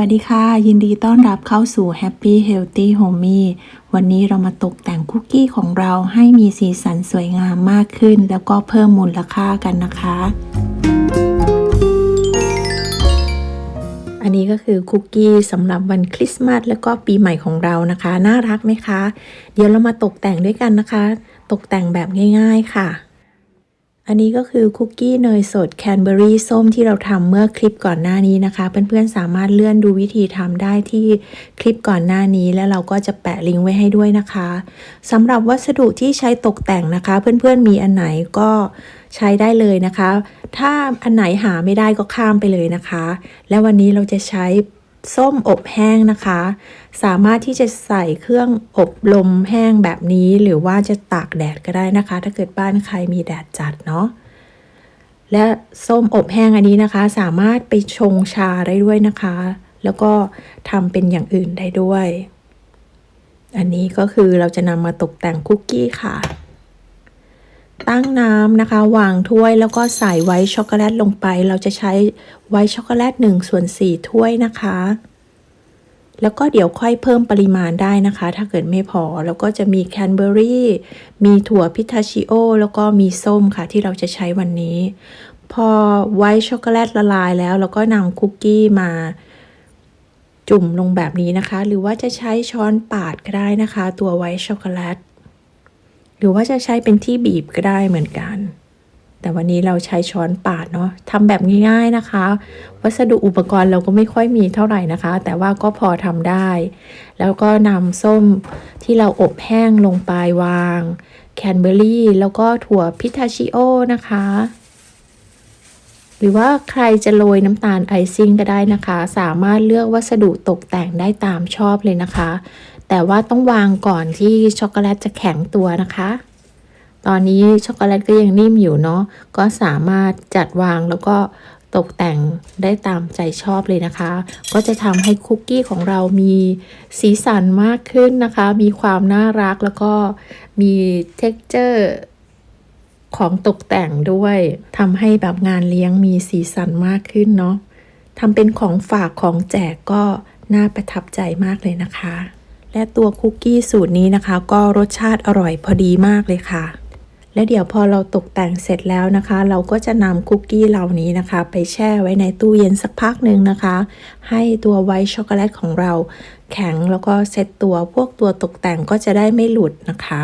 วัสดีค่ะ ยินดีต้อนรับเข้าสู่ Happy Healthy Homey วันนี้เรามาตกแต่งคุกกี้ของเราให้มีสีสันสวยงามมากขึ้น แล้วก็เพิ่มมูลค่ากันนะคะ อันนี้ก็คือคุกกี้สำหรับวันคริสต์มาสแล้วก็ปีใหม่ของเรานะคะ น่ารักไหมคะ เดี๋ยวเรามาตกแต่งด้วยกันนะคะ ตกแต่งแบบง่าย ๆค่ะ อันนี้ก็คือคุกกี้เนยสดแคนเบอรี่ส้มที่เราทำเมื่อคลิปก่อนหน้านี้นะคะ เพื่อนๆสามารถเลื่อนดูวิธีทำได้ที่คลิปก่อนหน้านี้ แล้วเราก็จะแปะลิงก์ไว้ให้ด้วยนะคะสำหรับวัสดุที่ใช้ตกแต่งนะคะ เพื่อนๆมีอันไหนก็ใช้ได้เลยนะคะ ถ้าอันไหนหาไม่ได้ก็ข้ามไปเลยนะคะ และวันนี้เราจะใช้ ส้มอบแห้งนะคะ สามารถที่จะใส่เครื่องอบลมแห้งแบบนี้ หรือว่าจะตากแดดก็ได้นะคะ ถ้าเกิดบ้านใครมีแดดจัดเนาะและส้มอบแห้งอันนี้นะคะ สามารถไปชงชาได้ด้วยนะคะ แล้วก็ทำเป็นอย่างอื่นได้ด้วย อันนี้ก็คือเราจะนำมาตกแต่งคุกกี้ค่ะ ตั้งน้ำนะคะ วางถ้วยแล้วก็ใส่ไว้ช็อกโกแลตลงไป เราจะใช้ไว้ช็อกโกแลต1ส่วน4ถ้วยนะคะ แล้วก็เดี๋ยวค่อยเพิ่มปริมาณได้นะคะ ถ้าเกิดไม่พอ แล้วก็จะมีแคนเบอรี่มีถั่วพิทาชิโอ แล้วก็มีส้มค่ะที่เราจะใช้วันนี้ พอไว้ช็อกโกแลตละลายแล้วเราก็นำคุกกี้มาจุ่มลงแบบนี้นะคะ หรือว่าจะใช้ช้อนปาดก็ได้นะคะ ตัวไว้ช็อกโกแลต รือว่าจะใช้เป็นที่บีบก็ได้เหมือนกัน แต่วันนี้เราใช้ช้อนปาดเนาะทำแบบง่ายๆนะคะ วัสดุอุปกรณ์เราก็ไม่ค่อยมีเท่าไหร่นะคะ แต่ว่าก็พอทำได้ แล้วก็นำส้มที่เราอบแห้งลงไปวาง แคนเบอรี่ แล้วก็ถั่วพิทาชิโอนะคะ หรือว่าใครจะโรยน้ำตาลไอซิ่งก็ได้นะคะ สามารถเลือกวัสดุตกแต่งได้ตามชอบเลยนะคะ แต่ว่าต้องวางก่อนที่ช็อกโกแลตจะแข็งตัวนะคะ ตอนนี้ช็อกโกแลตก็ยังนิ่มอยู่เนาะก็สามารถจัดวางแล้วก็ตกแต่งได้ตามใจชอบเลยนะคะ ก็จะทำให้คุกกี้ของเรามีสีสันมากขึ้นนะคะ มีความน่ารักแล้วก็มีเท็กเจอร์ ของตกแต่งด้วยทำให้แบบงานเลี้ยงมีสีสันมากขึ้นเนาะทำเป็นของฝากของแจกก็น่าประทับใจมากเลยนะคะ และตัวคุกกี้สูตรนี้นะคะ ก็รสชาติอร่อยพอดีมากเลยค่ะ และเดี๋ยวพอเราตกแต่งเสร็จแล้วนะคะ เราก็จะนำคุกกี้เหล่านี้นะคะ ไปแช่ไว้ในตู้เย็นสักพักหนึ่งนะคะ ให้ตัวไวท์ช็อกโกแลตของเรา แข็งแล้วก็เซ็ตตัวพวกตัวตกแต่งก็จะได้ไม่หลุดนะคะ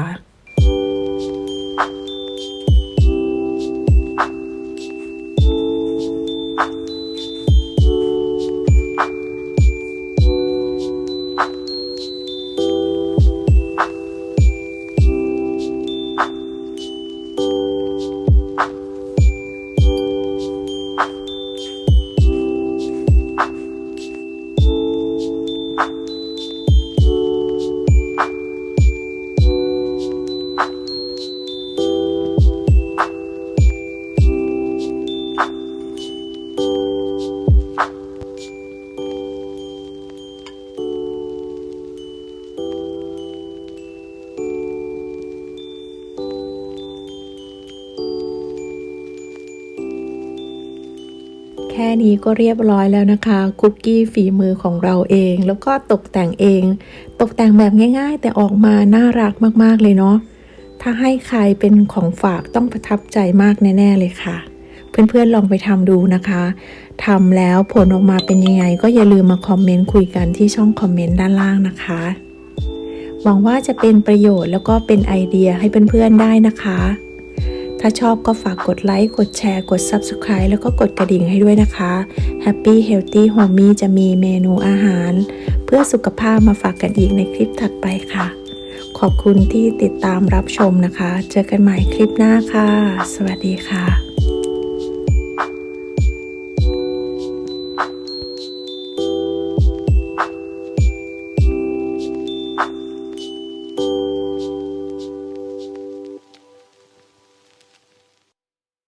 ค่นี้ก็เรียบร้อยแล้วนะคะ คุกกี้ฝีมือของเราเอง แล้วก็ตกแต่งเอง ตกแต่งแบบง่าย ๆ แต่ออกมาน่ารักมากๆเลยเนาะถ้าให้ใครเป็นของฝากต้องประทับใจมากแน่ ๆ เลยค่ะ เพื่อนๆลองไปทำดูนะคะทำแล้วผลออกมาเป็นยังไง ก็อย่าลืมมาคอมเมนต์คุยกันที่ช่องคอมเมนต์ด้านล่างนะคะ หวังว่าจะเป็นประโยชน์แล้วก็เป็นไอเดียให้เพื่อนๆได้นะคะ ถ้าชอบก็ฝากกดไลค์ กดแชร์ กด Subscribe แล้วก็กดกระดิ่งให้ด้วยนะคะ Happy Healthy Homey จะมีเมนูอาหาร เพื่อสุขภาพมาฝากกันอีกในคลิปถัดไปค่ะ ขอบคุณที่ติดตามรับชมนะคะ เจอกันใหม่คลิปหน้าค่ะ สวัสดีค่ะ